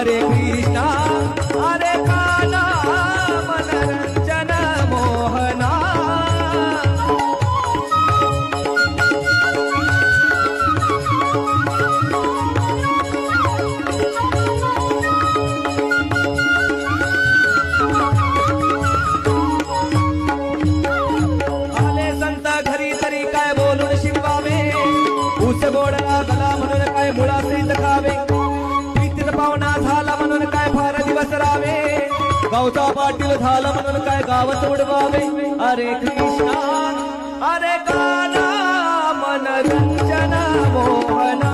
हरे कृष्णा हरे मोहना। संत घरी तरी काय बोलून शिवावे उस गोडला म्हणून काय मुळा गावचा पाटील झाला म्हणून काय गावच उडवावे? अरे कृष्णा अरे गाना मनरंजन मोहन.